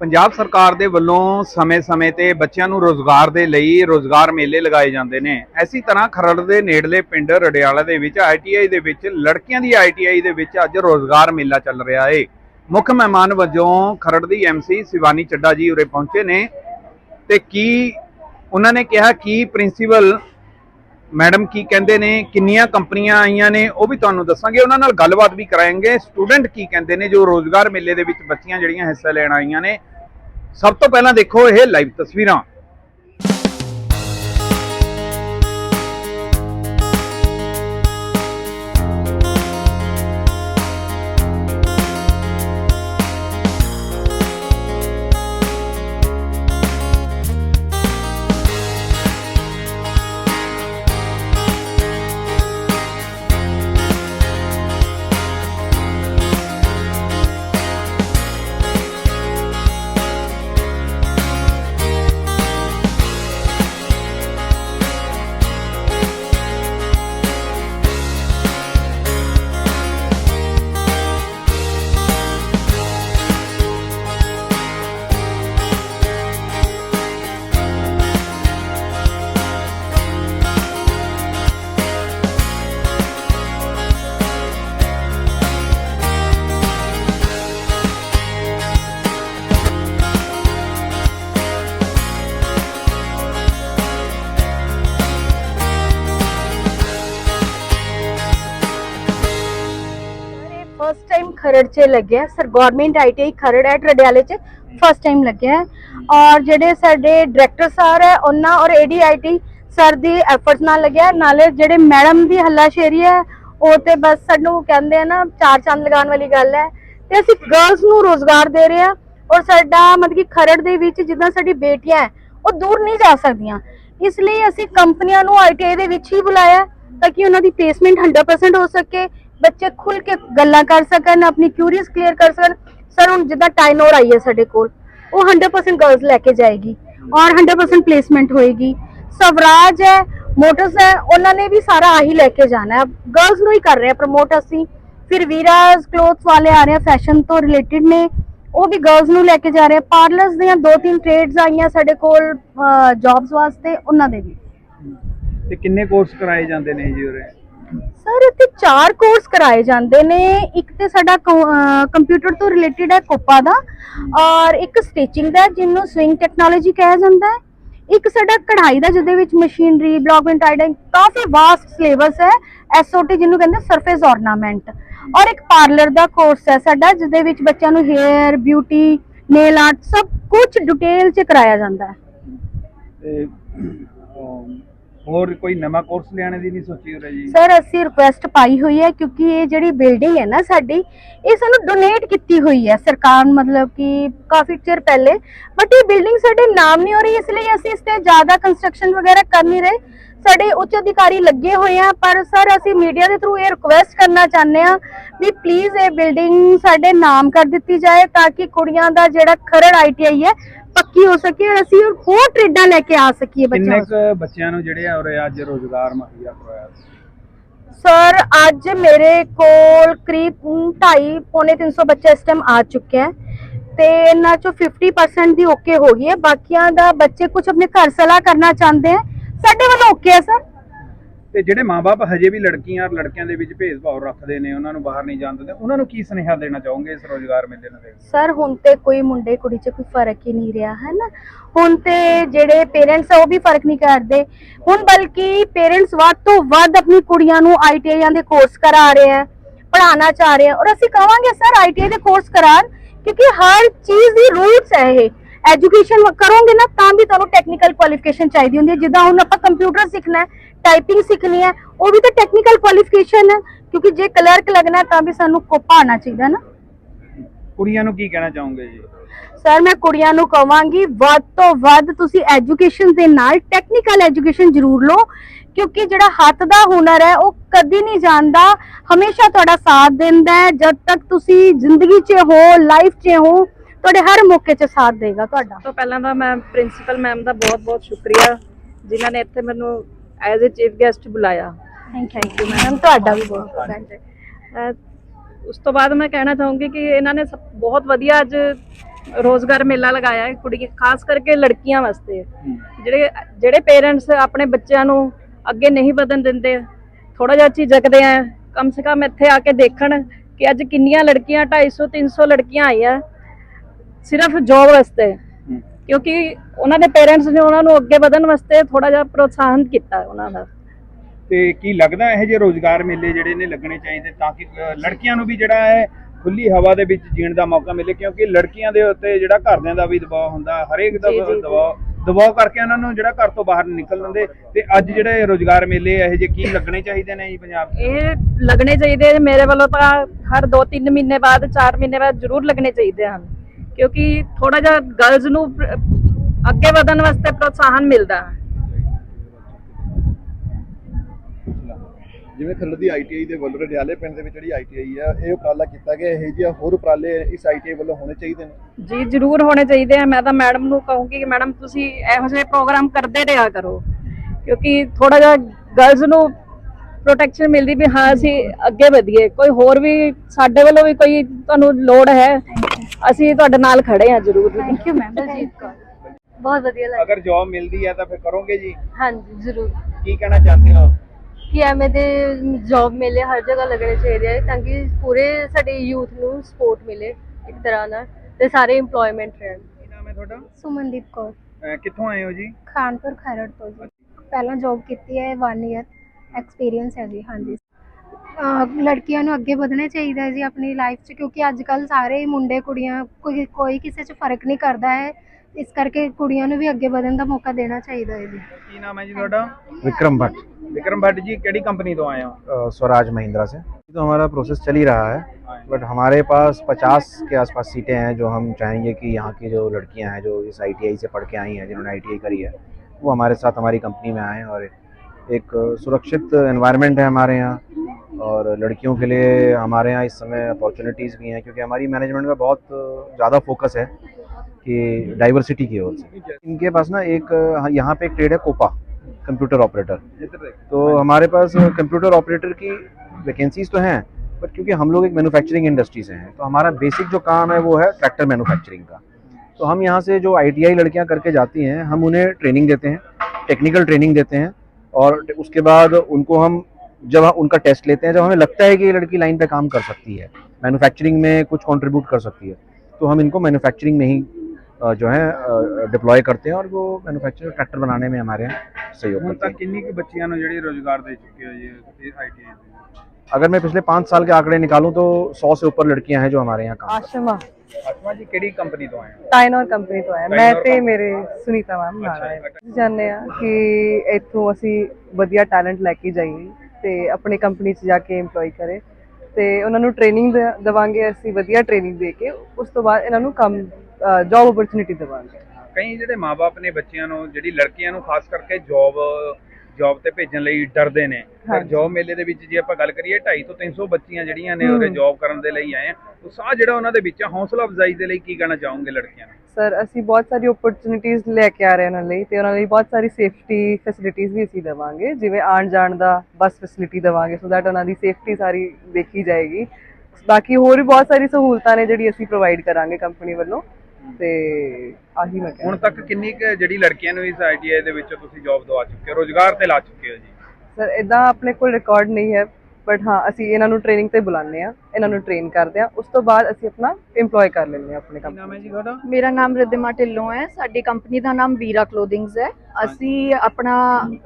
ਪੰਜਾਬ ਸਰਕਾਰ ਦੇ ਵੱਲੋਂ ਸਮੇਂ-ਸਮੇਂ ਤੇ ਬੱਚਿਆਂ ਨੂੰ ਰੋਜ਼ਗਾਰ ਦੇ ਲਈ ਰੋਜ਼ਗਾਰ ਮੇਲੇ ਲਗਾਏ ਜਾਂਦੇ ਨੇ। ਐਸੀ ਤਰ੍ਹਾਂ ਖਰੜ ਦੇ ਨੇੜਲੇ ਪਿੰਡ ਰੜਿਆਲਾ ਦੇ ਵਿੱਚ ਆਈਟੀਆਈ ਦੇ ਵਿੱਚ ਲੜਕੀਆਂ ਦੀ ਆਈਟੀਆਈ ਦੇ ਵਿੱਚ ਅੱਜ ਰੋਜ਼ਗਾਰ ਮੇਲਾ ਚੱਲ ਰਿਹਾ ਏ। ਮੁੱਖ ਮਹਿਮਾਨ ਵਜੋਂ ਖਰੜ ਦੀ ਐਮਸੀ ਸਿਵਾਨੀ ਚੱਡਾ ਜੀ ਉਰੇ ਪਹੁੰਚੇ ਨੇ। ਤੇ ਕੀ ਉਹਨਾਂ ਨੇ ਕਿਹਾ, ਕਿ ਪ੍ਰਿੰਸੀਪਲ ਮੈਡਮ ਕੀ ਕਹਿੰਦੇ ਨੇ, ਕਿੰਨੀਆਂ ਕੰਪਨੀਆਂ ਆਈਆਂ ਨੇ, ਉਹ ਵੀ ਤੁਹਾਨੂੰ ਦੱਸਾਂਗੇ, ਉਹਨਾਂ ਨਾਲ ਗੱਲਬਾਤ ਵੀ ਕਰਾਂਗੇ। ਸਟੂਡੈਂਟ ਕੀ ਕਹਿੰਦੇ ਨੇ, ਜੋ ਰੋਜ਼ਗਾਰ ਮੇਲੇ ਦੇ ਵਿੱਚ ਬੱਚੀਆਂ ਜਿਹੜੀਆਂ ਹਿੱਸਾ ਲੈਣ ਆਈਆਂ ਨੇ, ਸਭ ਤੋਂ ਪਹਿਲਾਂ ਦੇਖੋ ਇਹ ਲਾਈਵ ਤਸਵੀਰਾਂ। ਖਰੜ 'ਚ ਲੱਗਿਆ sir government ITI Kharar at ਰਡਿਆਲੇ 'ਚ ਫਸਟ ਟਾਈਮ ਲੱਗਿਆ ਔਰ ਜਿਹੜੇ ਸਾਡੇ ਡਾਇਰੈਕਟਰ ਸਰ ਹੈ, ਉਹਨਾਂ ਔਰ ਏਡੀਆਈਟੀ ਸਰ ਦੀ ਐਫਰਟਸ ਨਾਲ ਲੱਗਿਆ ਨਾਲੇ ਜਿਹੜੇ ਮੈਡਮ ਦੀ ਹੱਲਾਸ਼ੇਰੀ ਹੈ, ਉਹ ਤੇ ਬਸ ਸਾਨੂੰ ਕਹਿੰਦੇ ਆ ਨਾ, ਚਾਰ ਚੰਦ ਲਗਾਉਣ ਵਾਲੀ ਗੱਲ ਹੈ। ਤੇ ਅਸੀਂ ਗਰਲਸ ਨੂੰ ਰੋਜ਼ਗਾਰ ਦੇ ਰਹੇ ਹਾਂ। ਔਰ ਸਾਡਾ ਮਤਲਬ ਕਿ ਖਰੜ ਦੇ ਵਿੱਚ ਜਿੱਦਾਂ ਸਾਡੀ ਬੇਟੀਆਂ ਹੈ, ਉਹ ਦੂਰ ਨਹੀਂ ਜਾ ਸਕਦੀਆਂ। ਇਸ ਲਈ ਅਸੀਂ ਕੰਪਨੀਆਂ ਨੂੰ ਆਈਟੀਆਈ ਦੇ ਵਿੱਚ ਹੀ ਬੁਲਾਇਆ ਤਾਂ ਕਿ ਉਹਨਾਂ ਦੀ ਪਲੇਸਮੈਂਟ 100% ਹੋ ਸਕੇ। ਬੱਚੇ ਖੁੱਲ ਕੇ ਗੱਲਾਂ ਕਰ ਸਕਣ, ਆਪਣੀ ਕਿਊਰੀਅਸ ਕਲੀਅਰ ਕਰ ਸਕਣ। ਸਰ ਹੁਣ ਜਿੱਦਾਂ ਟਾਈਨੋਰ ਆਈ ਹੈ ਸਾਡੇ ਕੋਲ, ਉਹ 100% ਗਰਲਸ ਲੈ ਕੇ ਜਾਏਗੀ ਔਰ 100% ਪਲੇਸਮੈਂਟ ਹੋਏਗੀ। ਸਵਰਾਜ ਹੈ ਮੋਟਰਸ ਹੈ, ਉਹਨਾਂ ਨੇ ਵੀ ਸਾਰਾ ਆਹੀ ਲੈ ਕੇ ਜਾਣਾ ਹੈ। ਗਰਲਸ ਨੂੰ ਹੀ ਕਰ ਰਹੇ ਆ ਪ੍ਰਮੋਟ ਅਸੀਂ। ਫਿਰ ਵੀਰਾਸ ਕਲੋਥਸ ਵਾਲੇ ਆ ਰਹੇ ਆ ਫੈਸ਼ਨ ਤੋਂ ਰਿਲੇਟਡ ਨੇ। ਉਹ ਵੀ ਗਰਲਸ ਨੂੰ ਲੈ ਕੇ ਜਾ ਰਹੇ ਆ। ਪਾਰਲਰਸ ਦੀਆਂ ਦੋ ਤਿੰਨ ਟ੍ਰੇਡਸ ਆਈਆਂ ਸਾਡੇ ਕੋਲ ਜੌਬਸ ਵਾਸਤੇ, ਉਹਨਾਂ ਦੇ ਵੀ। ਤੇ ਕਿੰਨੇ ਕੋਰਸ ਕਰਾਏ ਜਾਂਦੇ ਨੇ ਜੀ ਉਰੇ? ਸਰ, ਇੱਥੇ ਚਾਰ ਕੋਰਸ ਕਰਾਏ ਜਾਂਦੇ ਨੇ। ਇੱਕ ਤੇ ਸਾਡਾ ਕੰਪਿਊਟਰ ਤੋਂ ਰਿਲੇਟਡ ਹੈ ਕੋਪਾ ਦਾ, ਔਰ ਇੱਕ ਸਟਿਚਿੰਗ ਦਾ, ਜਿਹਨੂੰ ਸਵਿੰਗ ਟੈਕਨੋਲੋਜੀ ਕਿਹਾ ਜਾਂਦਾ ਹੈ। ਇੱਕ ਸਾਡਾ ਕਢਾਈ ਦਾ, ਜਿਹਦੇ ਵਿੱਚ ਮਸ਼ੀਨਰੀ ਬਲੌਕ ਆਈਡੈਂਟ ਕਾਫੀ ਵਾਸਟ ਸਿਲੇਬਸ ਹੈ ਐਸਓਟੀ ਜਿਹਨੂੰ ਕਹਿੰਦੇ ਸਰਫੇਸ ornament ਔਰ ਇੱਕ ਪਾਰਲਰ ਦਾ ਕੋਰਸ ਹੈ ਸਾਡਾ, ਜਿਹਦੇ ਵਿੱਚ ਬੱਚਿਆਂ ਨੂੰ ਹੇਅਰ ਬਿਊਟੀ ਨੇਲ ਆਰਟ ਸਭ ਕੁਝ ਡਿਟੇਲ 'ਚ ਕਰਾਇਆ ਜਾਂਦਾ ਹੈ। ਹੋਰ ਕੋਈ ਨਵਾਂ ਕੋਰਸ ਲਿਆਣੇ ਦੀ ਨਹੀਂ ਸੋਚੀ ਉਰੇ ਜੀ? ਸਰ ਅਸੀਂ ਰਿਕੁਐਸਟ ਪਾਈ ਹੋਈ ਹੈ ਕਿਉਂਕਿ ਇਹ ਜਿਹੜੀ ਬਿਲਡਿੰਗ ਹੈ ਨਾ ਸਾਡੀ, ਇਹ ਸਾਨੂੰ ਡੋਨੇਟ ਕੀਤੀ ਹੋਈ ਹੈ ਸਰਕਾਰ ਮਤਲਬ ਕਿ ਕਾਫੀ ਚਿਰ ਪਹਿਲੇ। ਬਟ ਇਹ ਬਿਲਡਿੰਗ ਸਾਡੇ ਨਾਮ ਨਹੀਂ ਹੋ ਰਹੀ, ਇਸ ਲਈ ਅਸੀਂ ਇਸ ਤੇ ਜ਼ਿਆਦਾ ਕੰਸਟਰਕਸ਼ਨ ਵਗੈਰਾ ਕਰ ਨਹੀਂ ਰਹੇ। ਸਾਡੇ ਉੱਚ ਅਧਿਕਾਰੀ ਲੱਗੇ ਹੋਏ ਆ, ਪਰ ਸਰ ਅਸੀਂ ਮੀਡੀਆ ਦੇ ਥਰੂ ਇਹ ਰਿਕੁਐਸਟ ਕਰਨਾ ਚਾਹੁੰਦੇ ਆ ਵੀ ਪਲੀਜ਼ ਇਹ ਬਿਲਡਿੰਗ ਸਾਡੇ ਨਾਮ ਕਰ ਦਿੱਤੀ ਜਾਏ ਤਾਂ ਕਿ ਕੁੜੀਆਂ ਦਾ ਜਿਹੜਾ ਖਰੜ ਆਈਟੀਆਈ ਹੈ ਪੱਕੀ ਹੋ ਸਕੇ ਔਰ ਅਸੀਂ ਹੋਰ ਟ੍ਰੇਡਾਂ ਲੈ ਕੇ ਆ ਸਕੀਏ ਕਿੰਨੇ ਬੱਚਿਆਂ ਨੂੰ। ਕੁ ਬੱਚਿਆਂ ਨੂੰ ਜਿਹੜੇ ਆ ਉਰੇ ਅੱਜ ਰੋਜ਼ਗਾਰ ਮੁਹੱਈਆ ਕਰਵਾਇਆ ਸਰ ਅੱਜ ਮੇਰੇ ਕੋਲ ਕਰੀਬ 2.5 ਪੌਣੇ 300 ਬੱਚਾ ਇਸ ਟਾਈਮ ਆ ਚੁੱਕਿਆ ਹੈ ਤੇ ਇਹਨਾਂ ਚੋਂ 50% ਦੀ ਓਕੇ ਹੋ ਗਈ ਹੈ। ਬਾਕੀਆਂ ਦਾ ਬੱਚੇ ਕੁਝ ਆਪਣੇ ਘਰ ਸਲਾਹ ਕਰਨਾ ਚਾਹੁੰਦੇ ਆ ਸਾਡੇ ਵੱਲੋਂ ਓਕੇ ਹੈ ਸਰ। ਤੇ ਜਿਹੜੇ ਮਾਪੇ ਹਜੇ ਵੀ ਲੜਕੀਆਂ ਔਰ ਲੜਕਿਆਂ ਦੇ ਵਿੱਚ ਭੇਦਭਾਵ ਰੱਖਦੇ ਨੇ, ਉਹਨਾਂ ਨੂੰ ਬਾਹਰ ਨਹੀਂ ਜਾਣ ਦਿੰਦੇ। ਉਹਨਾਂ ਨੂੰ ਕੀ ਸੁਨੇਹਾ ਦੇਣਾ ਚਾਹੋਗੇ ਇਸ ਰੋਜ਼ਗਾਰ ਮੇਲੇ ਨੂੰ ਦੇਖ ਸਰ, ਹੁਣ ਤੇ ਕੋਈ ਮੁੰਡੇ, ਕੁੜੀ 'ਚ ਕੋਈ ਫ਼ਰਕ ਹੀ ਨਹੀਂ ਰਿਹਾ, ਹੈ ਨਾ? ਹੁਣ ਤੇ ਜਿਹੜੇ ਪੇਰੈਂਟਸ ਆ, ਉਹ ਵੀ ਫ਼ਰਕ ਨਹੀਂ ਕਰਦੇ। ਹੁਣ ਬਲਕਿ ਪੇਰੈਂਟਸ ਵੱਧ ਤੋਂ ਵੱਧ ਆਪਣੀ ਕੁੜੀਆਂ ਨੂੰ ਆਈਟੀਆਈਆਂ ਦੇ ਕੋਰਸ ਕਰਾ ਰਹੇ ਆ ਪੜਾਉਣਾ ਚਾਹ ਰਹੇ ਆ। ਔਰ ਅਸੀਂ ਕਹਾਂਗੇ ਸਰ ਆਈਟੀਆਈ ਦੇ ਕੋਰਸ ਕਰਾਉਣ, ਕਿਉਂਕਿ ਹਰ ਚੀਜ਼ ਦੀ ਰੂਟਸ ਹੈ ਇਹ। ਐਜੂਕੇਸ਼ਨ ਕਰੋਗੇ ਨਾ ਤਾਂ ਵੀ ਤੁਹਾਨੂੰ ਟੈਕਨੀਕਲ ਕੁਆਲੀਫਿਕੇਸ਼ਨ ਚਾਹੀਦੀ ਹੁੰਦੀ ਹੈ। ਜਿੱਦਾਂ ਹੁਣ ਆਪਾਂ ਕੰਪਿਊਟਰ ਸਿੱਖਣਾ ਹੈ ਟਾਈਪਿੰਗ ਸਿੱਖਣੀ ਹੈ ਉਹ ਵੀ ਤਾਂ ਟੈਕਨੀਕਲ ਕੁਆਲੀਫਿਕੇਸ਼ਨ ਹੈ। ਕਿਉਂਕਿ ਜੇ ਕਲਰਕ ਲੱਗਣਾ ਤਾਂ ਵੀ ਸਾਨੂੰ ਕੋਪਾ ਆਉਣਾ ਚਾਹੀਦਾ ਨਾ। ਕੁੜੀਆਂ ਨੂੰ ਕੀ ਕਹਿਣਾ ਚਾਹੋਗੇ ਜੀ? ਸਰ ਮੈਂ ਕੁੜੀਆਂ ਨੂੰ ਕਵਾਂਗੀ ਵੱਧ ਤੋਂ ਵੱਧ ਤੁਸੀਂ ਐਜੂਕੇਸ਼ਨ ਦੇ ਨਾਲ ਟੈਕਨੀਕਲ ਐਜੂਕੇਸ਼ਨ ਜ਼ਰੂਰ ਲਓ। ਕਿਉਂਕਿ ਜਿਹੜਾ ਹੱਥ ਦਾ ਹੁਨਰ ਹੈ ਉਹ ਕਦੀ ਨਹੀਂ ਜਾਂਦਾ ਹਮੇਸ਼ਾ ਤੁਹਾਡਾ ਸਾਥ ਦਿੰਦਾ ਹੈ। ਜਦ ਤੱਕ ਤੁਸੀਂ ਜ਼ਿੰਦਗੀ 'ਚ ਹੋ ਲਾਈਫ 'ਚ ਹੋ ਤੁਹਾਡੇ ਹਰ ਮੌਕੇ 'ਚ ਸਾਥ ਦੇਗਾ ਤੁਹਾਡਾ। ਤੋਂ ਪਹਿਲਾਂ ਤਾਂ ਮੈਂ ਪ੍ਰਿੰਸੀਪਲ ਮੈਮ ਦਾ ਬਹੁਤ-ਬਹੁਤ ਸ਼ੁਕਰੀਆ ਜਿਨ੍ਹਾਂ ਨੇ ਇੱਥੇ ਮੈਨੂੰ ਐਜ਼ ਅ ਚੀਫ ਗੈਸਟ ਬੁਲਾਇਆ। ਥੈਂਕ ਯੂ ਮੈਡਮ ਤੁਹਾਡਾ ਵੀ ਬਹੁਤ ਬਹੁਤ ਅਹ ਉਸ ਤੋਂ ਬਾਅਦ ਮੈਂ ਕਹਿਣਾ ਚਾਹੂੰਗੀ ਕਿ ਇਹਨਾਂ ਨੇ ਬਹੁਤ ਵਧੀਆ ਅੱਜ ਰੋਜ਼ਗਾਰ ਮੇਲਾ ਲਗਾਇਆ ਹੈ ਕੁੜੀ ਖਾਸ ਕਰਕੇ ਲੜਕੀਆਂ ਵਾਸਤੇ। ਜਿਹੜੇ ਜਿਹੜੇ ਪੇਰੈਂਟਸ ਆਪਣੇ ਬੱਚਿਆਂ ਨੂੰ ਅੱਗੇ ਨਹੀਂ ਵਧਣ ਦਿੰਦੇ ਥੋੜਾ ਜਿਹਾ ਝਿਜਕਦੇ ਆ। ਕਮ ਸੇ ਕਮ ਇੱਥੇ ਆ ਕੇ ਦੇਖਣ ਕਿ ਅੱਜ ਕਿੰਨੀਆਂ ਲੜਕੀਆਂ 250 300 ਲੜਕੀਆਂ ਆਈਆਂ। ਸਿਰਫ ਜੋਬ ਵਾਸਤੇ। ਕਿਉਂਕਿ ਉਹਨਾਂ ਦੇ ਪੇਰੈਂਟਸ ਨੇ ਉਹਨਾਂ ਨੂੰ ਅੱਗੇ ਵਧਣ ਵਾਸਤੇ ਥੋੜਾ ਜਿਹਾ ਪ੍ਰੋਤਸਾਹਨ ਕੀਤਾ ਉਹਨਾਂ ਦਾ। ਤੇ ਕੀ ਲੱਗਦਾ ਇਹੋ ਜਿਹੇ ਰੋਜ਼ਗਾਰ ਮੇਲੇ ਜਿਹੜੇ ਨੇ ਲੱਗਣੇ ਚਾਹੀਦੇ ਤਾਂ ਕਿ ਲੜਕੀਆਂ ਨੂੰ ਵੀ ਜਿਹੜਾ ਹੈ ਖੁੱਲੀ ਹਵਾ ਦੇ ਵਿੱਚ ਜੀਣ ਦਾ ਮੌਕਾ ਮਿਲੇ ਕਿਉਂਕਿ ਲੜਕੀਆਂ ਦੇ ਉੱਤੇ ਜਿਹੜਾ ਘਰਦਿਆਂ ਦਾ ਵੀ ਦਬਾਅ ਹੁੰਦਾ ਹਰੇਕ ਦਾ ਜੀ, ਜੀ, ਜੀ। ਦਬਾਅ ਦਬਾਅ ਕਰਕੇ ਉਹਨਾਂ ਨੂੰ ਜਿਹੜਾ ਘਰ ਤੋਂ ਬਾਹਰ ਨਿਕਲ ਦਿੰਦੇ। ਤੇ ਅੱਜ ਜਿਹੜੇ ਰੋਜ਼ਗਾਰ ਮੇਲੇ ਇਹੋ ਜਿਹੇ ਕੀ ਲੱਗਣੇ ਚਾਹੀਦੇ ਨੇ ਜੀ ਪੰਜਾਬ ਇਹ ਲੱਗਣੇ ਚਾਹੀਦੇ ਮੇਰੇ ਵੱਲੋਂ ਤਾਂ ਹਰ 2-3 ਮਹੀਨੇ ਬਾਅਦ 4 ਮਹੀਨੇ ਬਾਅਦ ਜ਼ਰੂਰ ਲੱਗਣੇ ਚਾਹੀਦੇ ਹਨ। ਕਿਉਂਕਿ ਥੋੜਾ ਜਿਹਾ ਗਰਲਜ਼ ਨੂੰ ਅੱਗੇ ਵਧਣ ਵਾਸਤੇ ਪ੍ਰੋਤਸਾਹਨ ਮਿਲਦਾ ਹੈ। ਜਿਵੇਂ ਖਰੜ ਦੀ ਆਈਟੀਆਈ ਦੇ ਵੱਲੋਂ ਰਡਿਆਲੇ ਪਿੰਡ ਦੇ ਵਿੱਚ ਜਿਹੜੀ ਆਈਟੀਆਈ ਆ ਇਹ ਉਪਰਾਲਾ ਕੀਤਾ ਗਿਆ ਇਹ ਜਿਹਾ ਹੋਰ ਉਪਰਾਲੇ ਇਸ ਆਈਟੀਆਈ ਵੱਲੋਂ ਹੋਣੇ ਚਾਹੀਦੇ ਨੇ? ਜੀ ਜ਼ਰੂਰ ਹੋਣੇ ਚਾਹੀਦੇ ਆ। ਮੈਂ ਤਾਂ ਮੈਡਮ ਨੂੰ ਕਹੂੰਗੀ ਕਿ ਮੈਡਮ ਤੁਸੀਂ ਇਹੋ ਜਿਹੇ ਪ੍ਰੋਗਰਾਮ ਕਰਦੇ ਰਿਹਾ ਕਰੋ। ਕਿਉਂਕਿ ਥੋੜਾ ਜਿਹਾ ਗਰਲਜ਼ ਨੂੰ ਪ੍ਰੋਟੈਕਸ਼ਨ ਮਿਲਦੀ ਵੀ ਹਾਂ ਅਸੀਂ ਅੱਗੇ ਵਧੀਏ। ਕੋਈ ਹੋਰ ਵੀ ਸਾਡੇ ਵੱਲੋਂ ਵੀ ਕੋਈ ਤੁਹਾਨੂੰ ਲੋੜ ਹੈ ਅਸੀਂ ਤੁਹਾਡੇ ਨਾਲ ਖੜੇ ਹਾਂ ਜ਼ਰੂਰ। Thank you ma'am Baljeet Kaur. ਬਹੁਤ ਵਧੀਆ ਲੱਗਾ ਅਗਰ ਜੌਬ ਮਿਲਦੀ ਹੈ ਤਾਂ ਫਿਰ ਕਰੋਗੇ ਜੀ? ਹਾਂਜੀ ਜ਼ਰੂਰ। ਕੀ ਕਹਿਣਾ ਚਾਹੁੰਦੇ ਹੋ? ਕਿ ਐਵੇਂ ਦੇ ਜੌਬ ਮਿਲੇ ਹਰ ਜਗ੍ਹਾ ਲੱਗਣੇ ਚਾਹੀਦੇ ਆ ਤਾਂ ਕਿ ਪੂਰੇ ਸਾਡੇ ਯੂਥ ਨੂੰ ਸਪੋਰਟ ਮਿਲੇ ਇੱਕ ਤਰ੍ਹਾਂ ਨਾਲ ਤੇ ਸਾਰੇ EMPLOYMENT ਰਹਿਣ। ਕੀ ਨਾਮ ਹੈ ਤੁਹਾਡਾ? ਸੁਮਨਦੀਪ ਕੌਰ। ਕਿੱਥੋਂ ਆਏ ਹੋ ਜੀ? ਖਾਨਪੁਰ ਖਰੜ ਤੋਂ ਜੀ। ਪਹਿਲਾਂ ਜੌਬ ਕੀਤੀ ਹੈ 1 ਇਅਰ ਐਕਸਪੀਰੀਅੰਸ ਹੈ ਜੀ ਹਾਂਜੀ ਅਹ ਲੜਕੀਆਂ ਨੂੰ ਅੱਗੇ ਵਧਣਾ ਚਾਹੀਦਾ ਹੈ ਜੀ ਆਪਣੀ ਲਾਈਫ 'ਚ ਕਿਉਂਕਿ ਅੱਜ ਕੱਲ ਸਾਰੇ ਹੀ ਮੁੰਡੇ ਕੁੜੀਆਂ ਕੋਈ ਕੋਈ ਕਿਸੇ 'ਚ ਫਰਕ ਨਹੀਂ ਕਰਦਾ ਹੈ ਇਸ ਕਰਕੇ ਕੁੜੀਆਂ ਨੂੰ ਵੀ ਅੱਗੇ ਵਧਣ ਦਾ ਮੌਕਾ ਦੇਣਾ ਚਾਹੀਦਾ ਹੈ ਜੀ ਕੀ ਨਾਮ ਹੈ ਜੀ ਤੁਹਾਡਾ विक्रम भट्ट ਵਿਕਰਮ ਭੱਟ ਜੀ ਕਿਹੜੀ ਕੰਪਨੀ ਤੋਂ ਆਏ ਹੋ अ, स्वराज महिंद्रा से तो हमारा प्रोसेस चल ही रहा है बट हमारे पास 50 के आसपास सीटें हैं जो हम चाहेंगे कि यहाँ की जो लड़कियाँ हैं जो इस आईटीआई से पढ़ के आई हैं जिन्होंने आईटीआई करी है वो हमारे साथ हमारी कंपनी में आएँ और एक सुरक्षित एनवायरनमेंट है हमारे यहाँ, और लड़कियों के लिए हमारे यहाँ इस समय अपॉर्चुनिटीज़ भी हैं, क्योंकि हमारी मैनेजमेंट में बहुत ज़्यादा फोकस है कि डाइवर्सिटी की ओर से। इनके पास ना एक, यहाँ पे एक ट्रेड है कोपा कंप्यूटर ऑपरेटर तो हमारे पास कंप्यूटर ऑपरेटर की वैकेंसीज तो हैं बट क्योंकि हम लोग एक मैन्युफैक्चरिंग इंडस्ट्री से हैं तो हमारा बेसिक जो काम है वो है ट्रैक्टर मैन्युफैक्चरिंग का। तो हम यहाँ से जो आई लड़कियाँ करके जाती हैं, हम उन्हें ट्रेनिंग देते हैं टेक्निकल ट्रेनिंग देते हैं और उसके बाद उनको हम जब हम उनका टेस्ट लेते हैं जब हमें लगता है कि ये लड़की लाइन पे काम कर सकती है मैन्युफैक्चरिंग में कुछ कंट्रीब्यूट कर सकती है तो हम इनको मैन्युफैक्चरिंग में ही जो है डिप्लॉय करते हैं और वो मैन्युफैक्चर ट्रैक्टर बनाने में हमारे यहाँ सहयोग करते हैं। किन्नी की बच्चियाँ रोज़गार दे चुके हैं ये आई टी आई अगर मैं पिछले पाँच साल के आंकड़े निकालूं तो सौ से ऊपर लड़कियां हैं जो हमारे यहाँ काम करती ਆਸ਼ਮਾ ਅਸ਼ਮਾ ਜੀ ਕਿਹੜੀ ਕੰਪਨੀ ਤੋਂ ਆਏ ਹੋ ਟਾਈਨਰ ਕੰਪਨੀ ਤੋਂ ਆਇਆ ਮੈਂ ਟਾਈਨਰ ਤੇ company। ਮੇਰੇ ਸੁਨੀਤਾ ਮੈਮ ਨਾਲ ਅੱਛਾ, ਆਏ ਅੱਛਾ। ਅਸੀਂ ਚਾਹੁੰਦੇ ਆ ਕਿ ਇੱਥੋਂ ਅਸੀਂ ਵਧੀਆ ਟੈਲੈਂਟ ਲੈ ਕੇ ਜਾਈਏ ਤੇ ਆਪਣੀ ਕੰਪਨੀ 'ਚ ਜਾ ਕੇ EMPLOY ਕਰੇ ਤੇ ਉਹਨਾਂ ਨੂੰ ਟ੍ਰੇਨਿੰਗ ਦਵਾਂਗੇ ਅਸੀਂ ਵਧੀਆ ਟ੍ਰੇਨਿੰਗ ਦੇ ਕੇ ਉਸ ਤੋਂ ਬਾਅਦ ਇਹਨਾਂ ਨੂੰ ਕੰਮ ਜੌਬ ਓਪਰਚੁਨਿਟੀ ਦੇਵਾਂਗੇ ਕਈ ਜਿਹੜੇ ਮਾਪੇ ਨੇ ਬੱਚਿਆਂ ਨੂੰ ਜਿਹੜੀ ਲੜਕੀਆਂ ਨੂੰ ਖਾਸ ਕਰਕੇ ਜੌਬ ਜੌਬ ਤੇ ਭੇਜਣ ਲਈ ਡਰਦੇ ਨੇ। ਪਰ। ਜੌਬ ਮੇਲੇ ਦੇ ਵਿੱਚ ਜੇ ਆਪਾਂ ਗੱਲ ਕਰੀਏ 250 ਤੋਂ 300 ਬੱਚੀਆਂ ਜਿਹੜੀਆਂ ਨੇ ਉਹਦੇ। ਜੌਬ ਕਰਨ ਦੇ ਲਈ ਆਏ ਆ। ਉਤਸ਼ਾਹ ਜਿਹੜਾ ਉਹਨਾਂ ਦੇ ਵਿੱਚ ਹੌਸਲਾ ਅਫਜ਼ਾਈ ਦੇ ਲਈ ਕੀ ਕਹਿਣਾ ਚਾਹੋਗੇ ਲੜਕੀਆਂ ਨੂੰ? ਸਰ ਅਸੀਂ ਬਹੁਤ ਸਾਰੀ ਓਪਰਚੁਨਿਟੀਜ਼ ਲੈ ਕੇ ਆ ਰਹੇ ਹਾਂ ਉਹਨਾਂ ਲਈ ਤੇ ਉਹਨਾਂ ਲਈ ਬਹੁਤ ਸਾਰੀ ਸੇਫਟੀ ਫੈਸਿਲਿਟੀਜ਼ ਵੀ ਅਸੀਂ ਦੇਵਾਂਗੇ। ਜਿਵੇਂ ਆਉਣ ਜਾਣ ਦਾ ਬੱਸ ਫੈਸਿਲਿਟੀ ਦੇਵਾਂਗੇ ਸੋ ਦੈਟ ਉਹਨਾਂ ਦੀ ਸੇਫਟੀ ਸਾਰੀ ਦੇਖੀ ਜਾਏਗੀ। ਬਾਕੀ ਹੋਰ ਵੀ ਬਹੁਤ ਸਾਰੀ ਸਹੂਲਤਾਂ ਨੇ ਜਿਹੜੀ ਅਸੀਂ ਪ੍ਰੋਵਾਈਡ ਕਰਾਂਗੇ ਕੰਪਨੀ ਵੱਲੋਂ। ਤੇ ਆਹੀ ਮੈਂ ਹੁਣ ਤੱਕ ਕਿੰਨੀ ਕੁ ਜਿਹੜੀ ਲੜਕੀਆਂ ਨੂੰ ਇਸ ਆਈਟੀਆਈ ਦੇ ਵਿੱਚ ਤੁਸੀਂ ਜੌਬ ਦਵਾ ਚੁੱਕੇ ਹੋ? ਰੋਜ਼ਗਾਰ ਤੇ ਲਾ ਚੁੱਕੇ ਹੋ ਜੀ। ਸਰ ਇਦਾਂ ਆਪਣੇ ਕੋਲ ਰਿਕਾਰਡ ਨਹੀਂ ਹੈ ਬਟ ਹਾਂ ਅਸੀਂ ਇਹਨਾਂ ਨੂੰ ਟ੍ਰੇਨਿੰਗ ਤੇ ਬੁਲਾਉਂਦੇ ਆ ਇਹਨਾਂ ਨੂੰ ਟ੍ਰੇਨ ਕਰਦੇ ਆ ਉਸ ਤੋਂ ਬਾਅਦ ਅਸੀਂ ਆਪਣਾ EMPLOY ਕਰ ਲੈਂਦੇ ਆ ਆਪਣੇ ਨਾਮ ਹੈ ਕੰਪਨੀ ਜੀ ਤੁਹਾਡਾ? ਮੇਰਾ ਨਾਮ ਰਿਧਿਮਾ ਢਿੱਲੋਂ ਹੈ ਸਾਡੀ ਕੰਪਨੀ ਦਾ ਨਾਮ ਵੀਰਾ ਕਲੋਥਿੰਗਸ ਹੈ। ਅਸੀਂ ਆਪਣਾ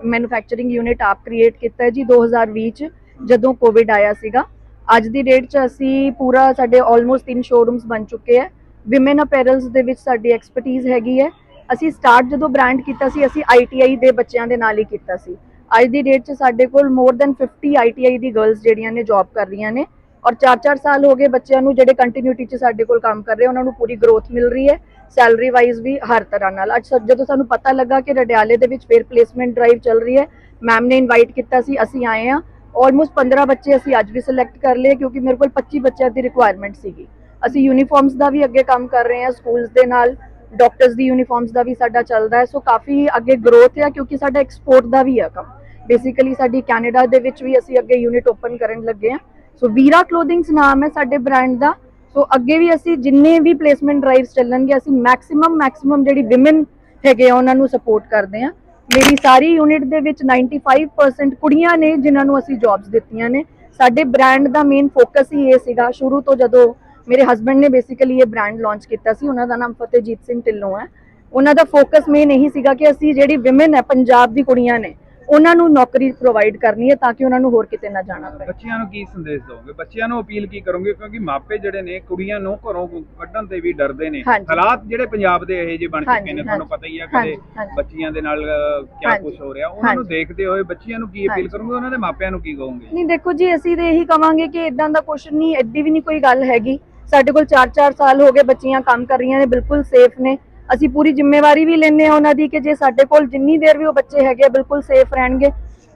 ਮੈਨੂਫੈਕਚਰਿੰਗ ਯੂਨਿਟ ਆਪ ਕ੍ਰੀਏਟ ਕੀਤਾ ਹੈ ਜੀ 2020 ਚ ਜਦੋਂ ਕੋਵਿਡ ਆਇਆ ਸੀਗਾ। ਅੱਜ ਦੀ ਡੇਟ 'ਚ ਅਸੀਂ ਪੂਰਾ ਸਾਡੇ ਆਲਮੋਸਟ ਤਿੰਨ ਸ਼ੋਰੂਮਸ ਬਣ ਚੁੱਕੇ ਹੈ। ਵਿਮਨ ਅਪੈਰਲਸ ਦੇ ਵਿੱਚ ਸਾਡੀ ਐਕਸਪਰਟਿਜ਼ ਹੈਗੀ ਹੈ। ਅਸੀਂ ਸਟਾਰਟ ਜਦੋਂ ਬ੍ਰਾਂਡ ਕੀਤਾ ਸੀ, ਅਸੀਂ ITI ਦੇ ਬੱਚਿਆਂ ਦੇ ਨਾਲ ਹੀ ਕੀਤਾ ਸੀ। ਅੱਜ ਦੀ ਡੇਟ 'ਚ ਸਾਡੇ ਕੋਲ ਮੋਰ ਦੈਨ 50 ITI ਦੀ ਗਰਲਸ ਜਿਹੜੀਆਂ ਨੇ ਜੌਬ ਕਰ ਰਹੀਆਂ ਨੇ। ਔਰ 4-4 ਸਾਲ ਹੋ ਗਏ ਬੱਚਿਆਂ ਨੂੰ ਜਿਹੜੇ ਕੰਟੀਨਿਊਟੀ 'ਚ ਸਾਡੇ ਕੋਲ ਕੰਮ ਕਰ ਰਹੇ, ਉਹਨਾਂ ਨੂੰ ਪੂਰੀ ਗਰੋਥ ਮਿਲ ਰਹੀ ਹੈ। ਸੈਲਰੀ ਵਾਈਜ਼ ਵੀ ਹਰ ਤਰ੍ਹਾਂ ਨਾਲ। ਅੱਜ ਸਾ- ਜਦੋਂ ਸਾਨੂੰ ਪਤਾ ਲੱਗਾ ਕਿ ਰਡਿਆਲੇ ਦੇ ਵਿੱਚ ਫੇਰ ਪਲੇਸਮੈਂਟ ਡਰਾਈਵ ਚੱਲ ਰਹੀ ਹੈ ਮੈਮ ਨੇ ਇਨਵਾਈਟ ਕੀਤਾ ਸੀ, ਅਸੀਂ ਆਏ ਆ ਆਲਮੋਸਟ 15 ਬੱਚੇ ਅਸੀਂ ਅੱਜ ਵੀ ਸਿਲੈਕਟ ਕਰ ਲਏ, ਕਿਉਂਕਿ ਮੇਰੇ ਕੋਲ 25 ਬੱਚਿਆਂ ਦੀ ਰਿਕੁਆਇਰਮੈਂਟ ਸੀਗੀ। ਅਸੀਂ ਯੂਨੀਫਾਰਮਸ ਦਾ ਵੀ ਅੱਗੇ ਕੰਮ ਕਰ ਰਹੇ ਹਾਂ ਸਕੂਲਸ ਦੇ ਨਾਲ ਡਾਕਟਰਸ ਦੀ ਯੂਨੀਫਾਰਮਸ ਦਾ ਵੀ ਸਾਡਾ ਚੱਲਦਾ ਹੈ। ਸੋ ਕਾਫੀ ਅੱਗੇ ਗਰੋਥ ਹੈ ਕਿਉਂਕਿ ਸਾਡਾ ਐਕਸਪੋਰਟ ਦਾ ਵੀ ਹੈ ਕੰਮ। ਬੇਸਿਕਲੀ ਸਾਡੀ ਕੈਨੇਡਾ ਦੇ ਵਿੱਚ ਵੀ ਅਸੀਂ ਅੱਗੇ ਯੂਨਿਟ ਓਪਨ ਕਰਨ ਲੱਗੇ ਹਾਂ। ਸੋ ਵੀਰਾ ਕਲੋਥਿੰਗਸ ਨਾਮ ਹੈ ਸਾਡੇ ਬ੍ਰਾਂਡ ਦਾ। ਸੋ ਅੱਗੇ ਵੀ ਅਸੀਂ ਜਿੰਨੇ ਵੀ ਪਲੇਸਮੈਂਟ ਡਰਾਈਵਸ ਚੱਲਣਗੇ, ਅਸੀਂ ਮੈਕਸਿਮਮ ਮੈਕਸਿਮਮ ਜਿਹੜੀ ਔਮਨ ਹੈਗੇ ਆ, ਉਹਨਾਂ ਨੂੰ ਸਪੋਰਟ ਕਰਦੇ ਆ ਮੇਰੀ ਸਾਰੀ ਯੂਨਿਟ ਦੇ ਵਿੱਚ 95% ਕੁੜੀਆਂ ਨੇ, ਜਿਨ੍ਹਾਂ ਨੂੰ ਅਸੀਂ ਜੌਬਸ ਦਿੱਤੀਆਂ ਨੇ। ਸਾਡੇ ਬ੍ਰਾਂਡ ਦਾ ਮੇਨ ਫੋਕਸ ਹੀ ਇਹ ਸੀਗਾ, ਸ਼ੁਰੂ ਤੋਂ ਜਦੋਂ ਮੇਰੇ ਹਸਬੰਡ ਨੇ ਬੇਸਿਕਲੀ ਇਹ ਬ੍ਰਾਂਡ ਲਾਂਚ ਕੀਤਾ ਸੀ ਉਹਨਾਂ ਦਾ ਨਾਮ ਫਤਿਹਜੀਤ ਸਿੰਘ ਢਿੱਲੋਂ ਹੈ ਉਹਨਾਂ ਦਾ ਫੋਕਸ ਮੇਨ ਇਹੀ ਸੀਗਾ ਕਿ ਅਸੀਂ ਜਿਹੜੀ ਔਮਨ ਹੈ ਪੰਜਾਬ ਦੀ ਕੁੜੀਆਂ ਨੇ ਉਹਨਾਂ ਨੂੰ ਨੌਕਰੀ ਪ੍ਰੋਵਾਈਡ ਕਰਨੀ ਹੈ ਤਾਂ ਕਿ ਉਹਨਾਂ ਨੂੰ ਹੋਰ ਕਿਤੇ ਨਾ ਜਾਣਾ ਪਏ ਬੱਚਿਆਂ ਨੂੰ ਕੀ ਸੰਦੇਸ਼ ਦੋਗੇ ਬੱਚਿਆਂ ਨੂੰ ਅਪੀਲ ਕੀ ਕਰੋਗੇ ਕਿਉਂਕਿ ਮਾਪੇ ਜਿਹੜੇ ਨੇ ਕੁੜੀਆਂ ਨੂੰ ਘਰੋਂ ਕੱਢਣ ਤੇ ਵੀ ਡਰਦੇ ਨੇ। ਹਾਲਾਤ ਜਿਹੜੇ ਪੰਜਾਬ ਦੇ ਇਹੋ ਜਿਹੇ ਬਣ ਚੁੱਕੇ ਨੇ ਤੁਹਾਨੂੰ। ਪਤਾ ਹੀ ਆ ਹਾਂਜੀ। ਬੱਚੀਆਂ ਦੇ ਨਾਲ ਕੀ। ਕੁਝ ਹੋ ਰਿਹਾ ਉਹਨਾਂ ਨੂੰ। ਦੇਖਦੇ ਹੋਏ ਬੱਚਿਆਂ ਨੂੰ ਕੀ ਅਪੀਲ। ਕਰੋਗੇ ਉਹਨਾਂ ਦੇ ਮਾਪਿਆਂ ਨੂੰ ਕੀ ਕਹੋਗੇ ਨਹੀਂ ਦੇਖੋ ਜੀ ਅਸੀਂ ਤੇ ਇਹੀ ਕਵਾਂਗੇ ਕਿ ਇਦਾਂ ਦਾ ਕੁਝ ਨਹੀਂ ਐਡੀ ਵੀ ਨਹੀਂ ਕੋਈ ਗੱਲ ਹੈਗੀ ਸਾਡੇ ਕੋਲ 4-4 ਸਾਲ ਹੋ ਗਏ ਬੱਚੀਆਂ ਕੰਮ ਕਰ ਰਹੀਆਂ ਨੇ ਬਿਲਕੁਲ ਸੇਫ ਨੇ। ਅਸੀਂ ਪੂਰੀ ਜ਼ਿੰਮੇਵਾਰੀ ਵੀ ਲੈਂਦੇ ਆ ਉਹਨਾਂ ਦੀ ਕਿ ਜੇ ਸਾਡੇ ਕੋਲ ਜਿੰਨੀ ਦੇਰ ਵੀ ਉਹ ਬੱਚੇ ਹੈਗੇ ਆ, ਬਿਲਕੁਲ ਸੇਫ ਰਹਿਣਗੇ।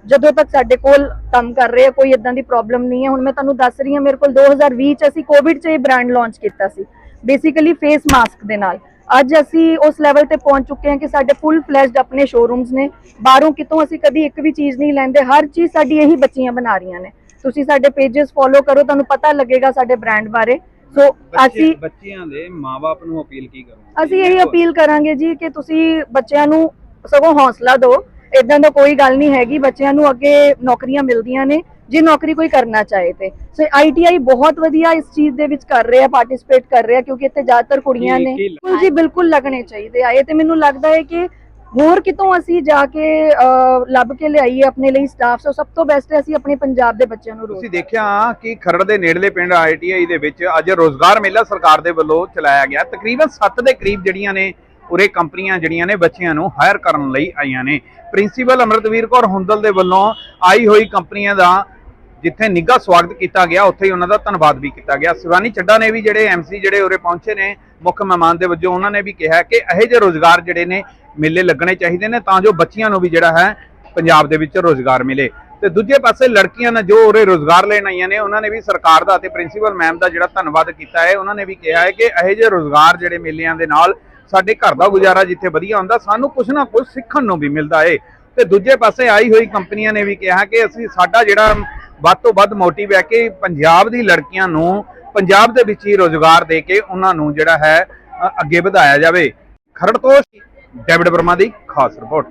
ਜਦੋਂ ਤੱਕ ਸਾਡੇ ਕੋਲ ਕੰਮ ਕਰ ਰਹੇ ਆ ਕੋਈ ਇਦਾਂ ਦੀ ਪ੍ਰੋਬਲਮ ਨਹੀਂ ਹੈ। ਹੁਣ ਮੈਂ ਤੁਹਾਨੂੰ ਦੱਸ ਰਹੀ ਹਾਂ ਮੇਰੇ ਕੋਲ 2020 ਚ ਅਸੀਂ ਕੋਵਿਡ ਚ ਇਹ ਬ੍ਰਾਂਡ ਲਾਂਚ ਕੀਤਾ ਸੀ। ਬੇਸਿਕਲੀ ਫੇਸ ਮਾਸਕ ਦੇ ਨਾਲ। ਅੱਜ ਅਸੀਂ ਉਸ ਲੈਵਲ ਤੇ ਪਹੁੰਚ ਚੁੱਕੇ ਹਾਂ ਕਿ ਸਾਡੇ ਫੁੱਲ ਫਲੈਸ਼ਡ ਆਪਣੇ ਸ਼ੋਰੂਮਸ ਨੇ। ਬਾਹਰੋਂ ਕਿਤੋਂ ਅਸੀਂ ਕਦੀ ਇੱਕ ਵੀ ਚੀਜ਼ ਨਹੀਂ ਲੈਂਦੇ। ਹਰ ਚੀਜ਼ ਸਾਡੀ ਇਹੀ ਬੱਚੀਆਂ ਬਣਾ ਰਹੀਆਂ ਨੇ। ਤੁਸੀਂ ਸਾਡੇ ਪੇजेस ਫੋਲੋ ਕਰੋ ਤੁਹਾਨੂੰ ਪਤਾ ਲੱਗੇਗਾ ਸਾਡੇ ਬ੍ਰਾਂਡ ਬਾਰੇ। ਸੋ ਅਸੀਂ ਬੱਚਿਆਂ ਦੇ ਮਾਪੇ ਨੂੰ ਅਪੀਲ ਕੀ ਕਰੋਗੇ? ਅਸੀਂ ਇਹੀ ਅਪੀਲ ਕਰਾਂਗੇ ਜੀ ਕਿ ਤੁਸੀਂ ਬੱਚਿਆਂ ਨੂੰ ਸਗੋਂ ਹੌਸਲਾ ਦਿਓ। ਇਦਾਂ ਦਾ ਕੋਈ ਗੱਲ ਨਹੀਂ ਹੈਗੀ ਬੱਚਿਆਂ ਨੂੰ ਅੱਗੇ ਨੌਕਰੀਆਂ ਮਿਲਦੀਆਂ ਨੇ ਜੇ ਨੌਕਰੀ ਕੋਈ ਕਰਨਾ ਚਾਹੇ ਤੇ। ਸੋ ਆਈਟੀਆਈ ਬਹੁਤ ਵਧੀਆ ਇਸ ਚੀਜ਼ ਦੇ ਵਿੱਚ ਕਰ ਰਿਹਾ ਪਾਰਟਿਸਿਪੇਟ ਕਰ ਰਿਹਾ ਕਿਉਂਕਿ ਇੱਥੇ ਜ਼ਿਆਦਾਤਰ ਕੁੜੀਆਂ ਨੇ। ਬਿਲਕੁਲ ਜੀ ਬਿਲਕੁਲ ਲੱਗਣੇ ਚਾਹੀਦੇ ਆ। ਇਹ ਤੇ ਮੈਨੂੰ ਲੱਗਦਾ ਹੈ ਕਿ ਹੋਰ ਕਿਤੋਂ ਅਸੀਂ ਜਾ ਕੇ ਲੱਭ ਕੇ ਲਿਆਈਏ ਆਪਣੇ ਲਈ ਸਟਾਫ ਸੋ ਸਭ ਤੋਂ ਬੈਸਟ ਹੈ ਅਸੀਂ ਆਪਣੇ ਪੰਜਾਬ ਦੇ ਬੱਚਿਆਂ ਨੂੰ ਤੁਸੀਂ ਦੇਖਿਆ ਕਿ ਖਰੜ ਦੇ ਨੇੜਲੇ ਪਿੰਡ ਆਈਟੀਆਈ ਦੇ ਵਿੱਚ ਅੱਜ ਰੋਜ਼ਗਾਰ ਮੇਲਾ ਸਰਕਾਰ ਦੇ ਵੱਲੋਂ ਚਲਾਇਆ ਗਿਆ। ਤਕਰੀਬਨ 7 ਦੇ ਕਰੀਬ ਜਿਹੜੀਆਂ ਨੇ, ਉਰੇ ਕੰਪਨੀਆਂ ਜਿਹੜੀਆਂ ਨੇ ਬੱਚਿਆਂ ਨੂੰ ਹਾਇਰ ਕਰਨ ਲਈ ਆਈਆਂ ਨੇ। ਪ੍ਰਿੰਸੀਪਲ ਅਮਰਤਵੀਰ ਕੌਰ ਹੁੰਦਲ ਦੇ ਵੱਲੋਂ ਆਈ ਹੋਈ ਕੰਪਨੀਆਂ ਦਾ ਜਿੱਥੇ ਨਿੱਘਾ ਸਵਾਗਤ ਕੀਤਾ ਗਿਆ, ਉੱਥੇ ਹੀ ਉਹਨਾਂ ਦਾ ਧੰਨਵਾਦ ਵੀ ਕੀਤਾ ਗਿਆ। ਸਿਵਾਨੀ ਚੱਡਾ ਨੇ ਵੀ ਜਿਹੜੇ ਐਮਸੀ ਜਿਹੜੇ ਉਰੇ ਪਹੁੰਚੇ ਨੇ ਮੁੱਖ ਮਹਿਮਾਨ ਦੇ ਵਜੋਂ, ਉਹਨਾਂ ਨੇ ਵੀ ਕਿਹਾ ਕਿ ਇਹੋ ਜਿਹੇ ਰੋਜ਼ਗਾਰ ਜਿਹੜੇ ਨੇ ਮੇਲੇ ਲੱਗਣੇ ਚਾਹੀਦੇ ਨੇ ਤਾਂ ਜੋ ਬੱਚੀਆਂ ਨੂੰ ਵੀ ਜਿਹੜਾ ਹੈ ਪੰਜਾਬ ਦੇ ਵਿੱਚ ਰੋਜ਼ਗਾਰ ਮਿਲੇ। ਤੇ ਦੂਜੇ ਪਾਸੇ ਲੜਕੀਆਂ ਨੇ ਜੋ ਉਰੇ ਰੋਜ਼ਗਾਰ ਲੈਣ ਆਈਆਂ ਨੇ, ਉਹਨਾਂ ਨੇ ਵੀ ਸਰਕਾਰ ਦਾ ਅਤੇ ਪ੍ਰਿੰਸੀਪਲ ਮੈਮ ਦਾ ਜਿਹੜਾ ਧੰਨਵਾਦ ਕੀਤਾ ਹੈ, ਉਹਨਾਂ ਨੇ ਵੀ ਕਿਹਾ ਹੈ ਕਿ ਇਹੋ ਜਿਹੇ ਰੋਜ਼ਗਾਰ ਜਿਹੜੇ ਮੇਲਿਆਂ ਦੇ ਨਾਲ ਸਾਡੇ ਘਰ ਦਾ ਗੁਜ਼ਾਰਾ ਜਿੱਥੇ ਵਧੀਆ ਹੁੰਦਾ, ਸਾਨੂੰ ਕੁਝ ਨਾ ਕੁਝ ਸਿੱਖਣ ਨੂੰ ਵੀ ਮਿਲਦਾ ਏ। ਤੇ ਦੂਜੇ ਪਾਸੇ ਆਈ ਹੋਈ ਕੰਪਨੀਆਂ ਨੇ ਵੀ ਕਿਹਾ ਕਿ ਅਸੀਂ ਸਾਡਾ ਜਿਹੜਾ ਵੱਧ ਤੋਂ ਵੱਧ ਮੋਟਿਵ ਹੈ ਕਿ ਪੰਜਾਬ ਦੀ ਲੜਕੀਆਂ ਨੂੰ ਪੰਜਾਬ ਦੇ ਵਿੱਚ ਹੀ ਰੋਜ਼ਗਾਰ ਦੇ ਕੇ ਉਹਨਾਂ ਨੂੰ ਜਿਹੜਾ ਹੈ ਅੱਗੇ ਵਧਾਇਆ ਜਾਵੇ। ਖਰੜ ਤੋਂ ਡੇਵਿਡ ਵਰਮਾ ਦੀ ਖਾਸ ਰਿਪੋਰਟ।